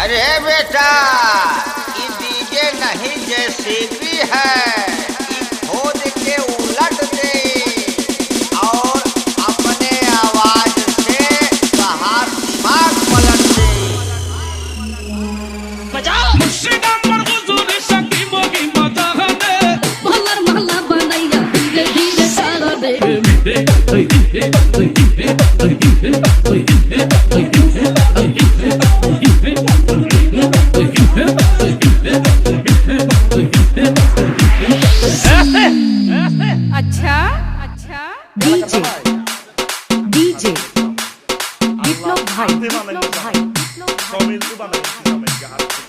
अरे बेटा ये डीजे नहीं जेसीबी है खोद के उलट दे और अपने आवाज़ से बाहर दिमाग पलट दे बचाओ मुर्शिदा पर हुजूर शकी मोगी मज़ा दे भलर महला बनाइया धीरे धीरे सारा दे दे दे दे दे दे दे আচ্ছা আচ্ছা। ডিজে। ডিজে। বিপ্লব ভাই বিপ্লব ভাই বিপ্লব ভাই।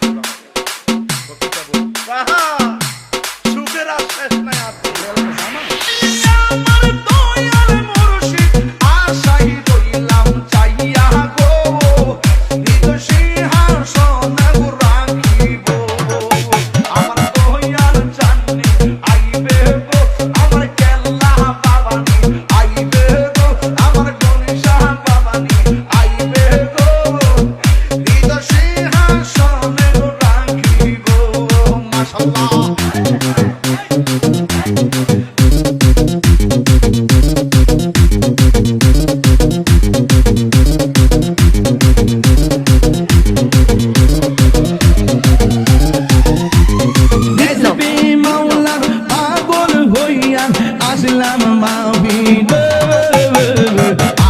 আসলাম মাবিন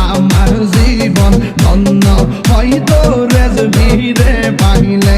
আমার জীবন ধন্য হয়তো রেজবি রে পাইলে